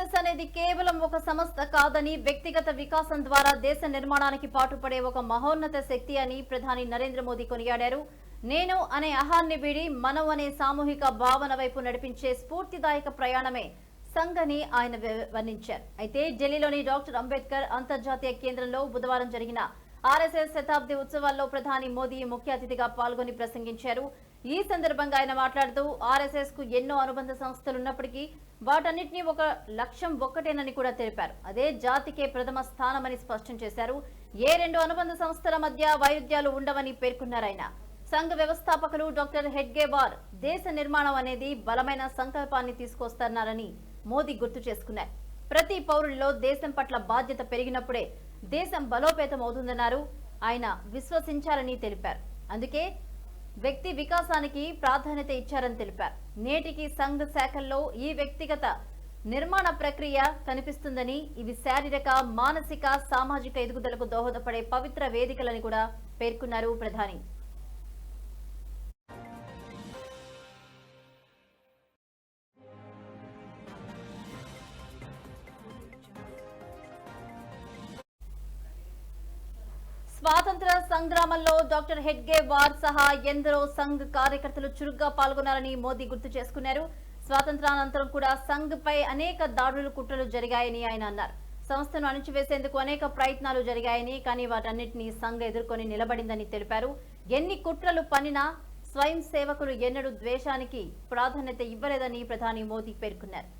Business అనేది కేవలం ఒక సంస్థ కాదని వ్యక్తిగత వికాసం ద్వారా దేశ నిర్మాణానికి పాటుపడే ఒక మహోన్నత శక్తి అని ప్రధాని నరేంద్ర మోదీ కొనియాడారు. నేను అనే అహాన్ని వీడి మనం అనే సామూహిక భావన వైపు నడిపించే స్ఫూర్తిదాయక ప్రయాణమే సంఘని ఆయన వర్ణించారు అయితే ఢిల్లీలోని డాక్టర్ అంబేద్కర్ అంతర్జాతీయ కేంద్రంలో బుధవారం జరిగిన ఆర్ఎస్ఎస్ శతాబ్ది ఉత్సవాల్లో ప్రధాని మోదీ ముఖ్య అతిథిగా పాల్గొని ప్రసంగించారు. ఈ సందర్భంగా ఆయన మాట్లాడుతూ ఆర్ఎస్ఎస్కు ఎన్నో అనుబంధ సంస్థలున్నప్పటికీ వాటన్నిటినీ ఒక లక్ష్యం ఒక్కటేనని కూడా తెలిపారు. అదే జాతికే ప్రథమ స్థానమని స్పష్టం చేశారు. ఏ రెండు అనుబంధ సంస్థల మధ్య వైరుధ్యాలు ఉండవని పేర్కొన్నారు ఆయన. సంఘ వ్యవస్థాపకులు డాక్టర్ హెడ్గేవార్ దేశ నిర్మాణం అనేది బలమైన సంకల్పాన్ని తీసుకొస్తున్నారని మోదీ గుర్తు చేసుకున్నారు. ప్రతి పౌరుల్లో దేశం పట్ల బాధ్యత పెరిగినప్పుడే దేశం బలోపేతం అవుతుందన్నారు. ఆయన విశ్వసించాలని తెలిపారు. అందుకే వ్యక్తి వికాసానికి ప్రాధాన్యత ఇచ్చారని తెలిపారు. నేటికి సంఘ శాఖల్లో ఈ వ్యక్తిగత నిర్మాణ ప్రక్రియ కనిపిస్తుందని ఇవి శారీరక మానసిక సామాజిక ఎదుగుదలకు దోహదపడే పవిత్ర వేదికలని కూడా పేర్కొన్నారు ప్రధాని. స్వాతంత్ర సంగ్రామంలో డాక్టర్ హెడ్గే వార్ సహా ఎందరో సంఘ్ కార్యకర్తలు చురుగ్గా పాల్గొన్నారని మోదీ గుర్తు చేసుకున్నారు. స్వాతంత్రానంతరం కూడా సంఘ్ పై అనేక దాడులు కుట్రలు జరిగాయని ఆయన అన్నారు. సంస్థను అణిచివేసేందుకు అనేక ప్రయత్నాలు జరిగాయని కానీ వాటన్నిటినీ సంఘ్ ఎదుర్కొని నిలబడిందని తెలిపారు. ఎన్ని కుట్రలు పనినా స్వయం సేవకులు ఎన్నడూ ద్వేషానికి ప్రాధాన్యత ఇవ్వలేదని ప్రధాని మోదీ పేర్కొన్నారు.